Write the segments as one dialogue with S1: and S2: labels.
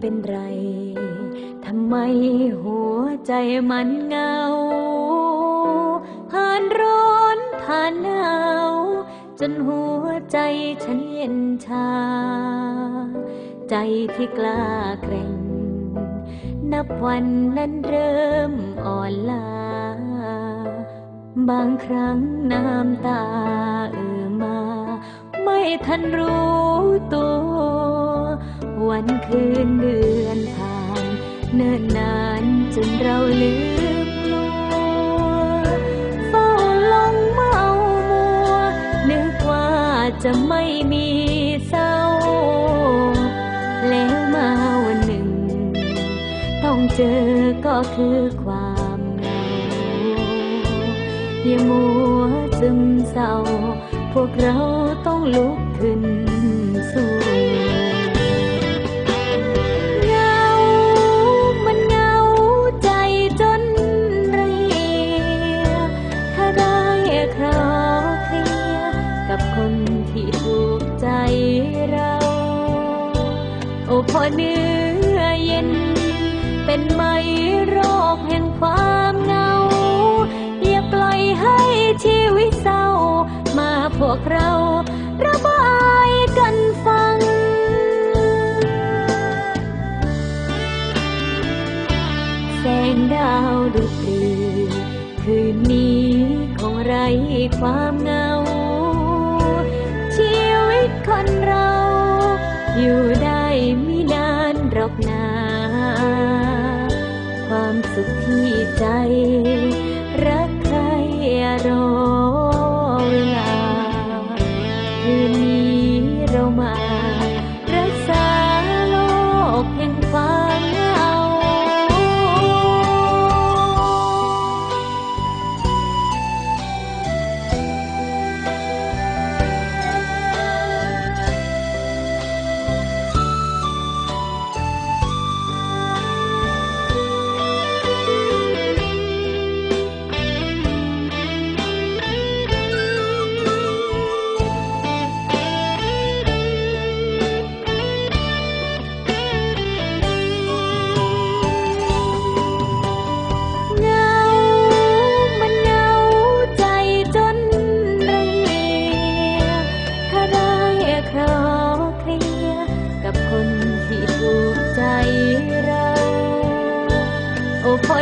S1: เป็นไร ทำไมหัวใจมันเหงา ผ่านร้อนผ่านหนาว จนหัวใจฉันเย็นชา ใจที่กล้าแกรงนับวันนั้นเริ่มอ่อนล้า บางครั้งน้ำตาเอ่อมา ไม่ทันรู้ตัว วันคืนเดือนผ่าน เนิ่นนานจนเราลืมลัวเฝ้าลงเมามัวนึกว่าจะไม่มีเศร้า แล้วมาวันหนึ่ง ต้องเจอก็คือความเหงาอย่ามัวซึมเศร้า พวกเราต้องลุกขึ้น พอเนื้อเย็น เป็นไหมโรคแห่งความเหงา อย่าปล่อยให้ชีวิตเศร้า มาพวกเราระบายกันฟังแสงดาวดุปลีคืนนี้คงไร้ความเหงา ชีวิตคนเราอยู่ได้ ไม่นานหรอกนา ความสุขที่ใจ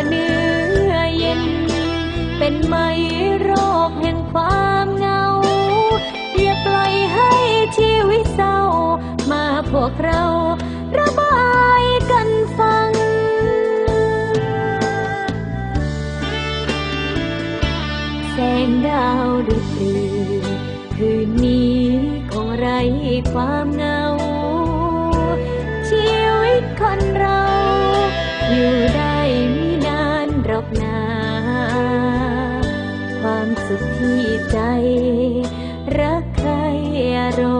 S1: เนื้อเย็น เป็นไหมโรคแห่งความเหงา อย่าปล่อยให้ชีวิตเศร้า มาพวกเราระบายกันฟังแสงดาวดุปลีคืนนี้คงไร้ความเหงา ชีวิตคนเราอยู่ได้ หนา ความสุขที่ใจ รักใครรม